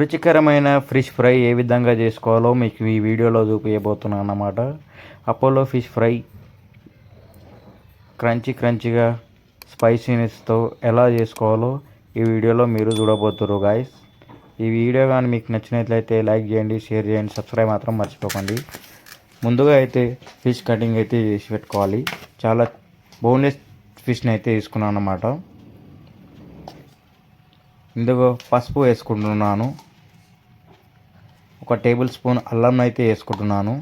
రుచికరమైన fish fry ఏ విధంగా చేసుకోవాలో మీకు ఈ వీడియోలో చూపించబోతున్నాను అన్నమాట. అపోలో ఫిష్ ఫ్రై క్రంచీ క్రంచీగా స్పైసీనెస్తో ఎలా చేసుకోవాలో ఈ వీడియోలో మీరు చూడబోతున్నారు గాయస్ ఈ వీడియో కానీ మీకు నచ్చినట్లయితే లైక్ చేయండి షేర్ చేయండి సబ్స్క్రైబ్ మాత్రం మర్చిపోకండి. ముందుగా అయితే ఫిష్ కటింగ్ అయితే చేసి పెట్టుకోవాలి. చాలా బోన్లెస్ ఫిష్ని అయితే తీసుకున్నాను అన్నమాట ఇందులో పసుపు వేసుకుంటున్నాను. ఒక టేబుల్ స్పూన్ అల్లం అయితే వేసుకుంటున్నాను.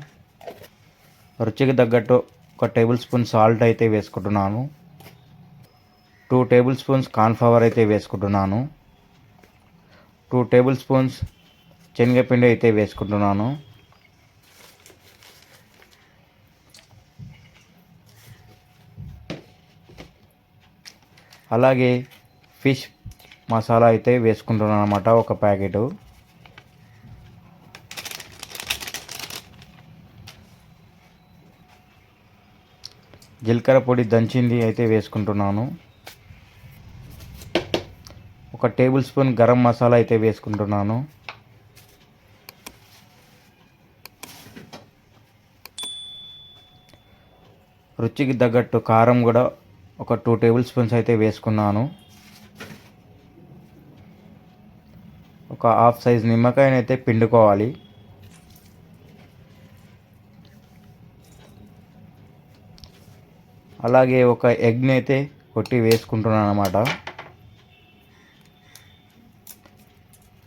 రుచికి తగ్గట్టు ఒక టేబుల్ స్పూన్ సాల్ట్ అయితే వేసుకుంటున్నాను. టూ టేబుల్ స్పూన్స్ కార్న్ఫ్లవర్ అయితే వేసుకుంటున్నాను. టూ టేబుల్ స్పూన్స్ శనగపిండి అయితే వేసుకుంటున్నాను. అలాగే ఫిష్ మసాలా అయితే వేసుకుంటున్నాను అనమాట ఒక ప్యాకెట్. జీలకర్ర పొడి దంచింది అయితే వేసుకుంటున్నాను. ఒక టేబుల్ స్పూన్ గరం మసాలా అయితే వేసుకుంటున్నాను. రుచికి తగ్గట్టు కారం కూడా ఒక టూ టేబుల్ స్పూన్స్ అయితే వేసుకున్నాను. ఒక హాఫ్ సైజ్ నిమ్మకాయనైతే పిండుకోవాలి. అలాగే ఒక ఎగ్ని అయితే కొట్టి వేసుకుంటున్నాను అనమాట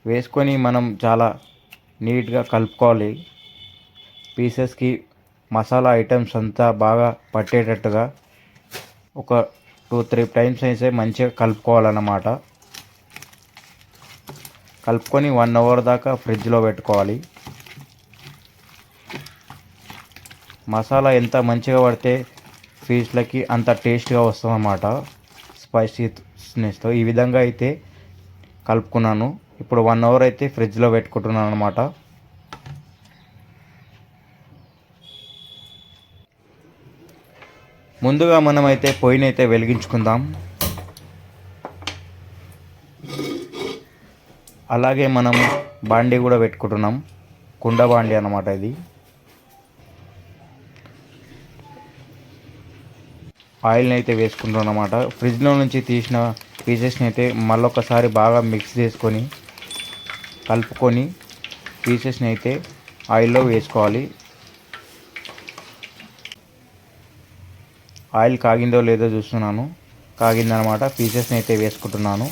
వేసుకొని మనం చాలా నీట్గా కలుపుకోవాలి. పీసెస్కి మసాలా ఐటమ్స్ అంతా బాగా పట్టేటట్టుగా ఒక టూ త్రీ టైమ్స్ అయితే మంచిగా కలుపుకోవాలన్నమాట. కలుపుకొని వన్ అవర్ దాకా ఫ్రిడ్జ్లో పెట్టుకోవాలి. మసాలా ఎంత మంచిగా పడితే ఫిష్లకి అంత టేస్ట్గా వస్తుందన్నమాట. స్పైసీనెస్తో ఈ విధంగా అయితే కలుపుకున్నాను. ఇప్పుడు వన్ అవర్ అయితే ఫ్రిడ్జ్లో పెట్టుకుంటున్నాను అనమాట ముందుగా మనమైతే పొయ్యినైతే వెలిగించుకుందాం. అలాగే మనం బాండీ కూడా పెట్టుకుంటున్నాం. కుండ బాండీ అన్నమాట ఇది. ఆయిల్ని అయితే వేసుకుంటాం అనమాట ఫ్రిడ్జ్లో నుంచి తీసిన పీసెస్ని అయితే మళ్ళొకసారి బాగా మిక్స్ చేసుకొని కలుపుకొని పీసెస్ని అయితే ఆయిల్లో వేసుకోవాలి. ఆయిల్ కాగిందో లేదో చూస్తున్నాను. కాగిందనమాట పీసెస్ని అయితే వేసుకుంటున్నాను.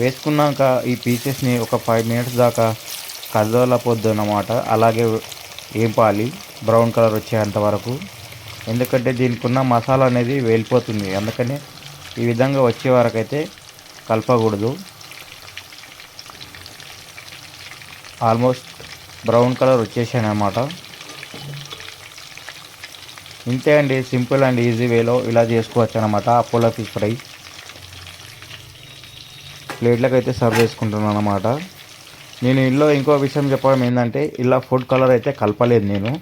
వేసుకున్నాక ఈ పీసెస్ని ఒక ఫైవ్ మినిట్స్ దాకా కదలపోద్దు అన్నమాట అలాగే వేపాలి బ్రౌన్ కలర్ వచ్చేంత వరకు. ఎందుకంటే దీనికి ఉన్న మసాలా అనేది వెళ్ళిపోతుంది అందుకని ఈ విధంగా వచ్చే వరకు అయితే కలపకూడదు. ఆల్మోస్ట్ బ్రౌన్ కలర్ వచ్చేసాను అన్నమాట ఇంతే అండి. సింపుల్ అండ్ ఈజీ వేలో ఇలా చేసుకోవచ్చు అనమాట అపోలో ఫిష్ ఫ్రై. ప్లేట్లకు అయితే సర్వ్ చేసుకుంటున్నాను అనమాట నేను ఇంట్లో ఇంకో విషయం చెప్పడం ఏంటంటే ఇలా ఫుడ్ కలర్ అయితే కలపలేదు నేను.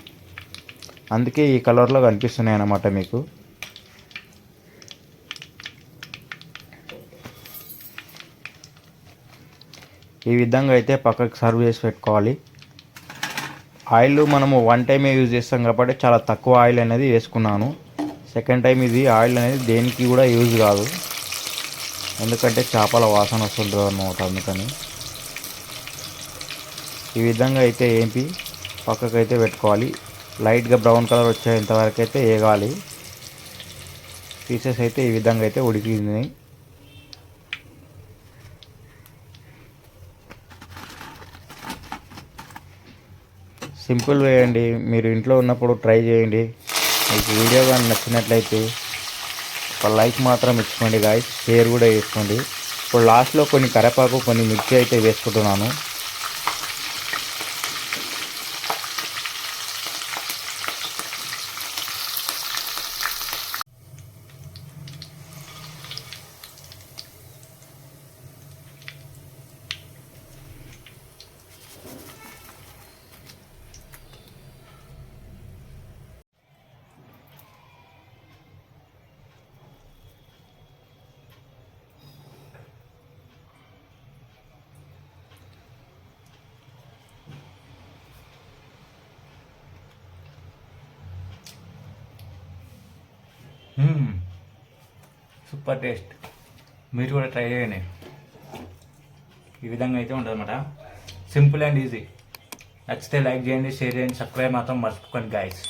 అందుకే ఈ కలర్లో కనిపిస్తున్నాయి అన్నమాట మీకు. ఈ విధంగా అయితే పక్కకు సర్వ్ చేసి పెట్టుకోవాలి. ఆయిల్ మనము వన్ టైమే యూజ్ చేస్తాం కాబట్టి చాలా తక్కువ ఆయిల్ అనేది వేసుకున్నాను. సెకండ్ టైం ఇది ఆయిల్ అనేది దేనికి కూడా యూజ్ కాదు. ఎందుకంటే చేపల వాసన వస్తుంటుంది అన్నమాట అందుకని. ఈ విధంగా అయితే ఏంపి? పక్కకు అయితే పెట్టుకోవాలి. లైట్గా బ్రౌన్ కలర్ వచ్చేంతవరకు అయితే వేగాలి పీసెస్ అయితే ఈ విధంగా అయితే ఉడికింది. సింపుల్ వేయండి మీరు ఇంట్లో ఉన్నప్పుడు ట్రై చేయండి. మీకు వీడియో కానీ నచ్చినట్లయితే ఒక లైక్ మాత్రం ఇచ్చుకోండి గాయస్ షేర్ కూడా చేసుకోండి. ఇప్పుడు లాస్ట్లో కొన్ని కరేపాకు కొన్ని మిర్చి అయితే వేసుకుంటున్నాను. Hmm. సూపర్ టేస్ట్ మీరు కూడా ట్రై చేయండి. ఈ విధంగా అయితే ఉంటుంది అనమాట సింపుల్ అండ్ ఈజీ నచ్చితే లైక్ చేయండి షేర్ చేయండి సబ్స్క్రైబ్ మాత్రం మర్చిపోకండి గాయస్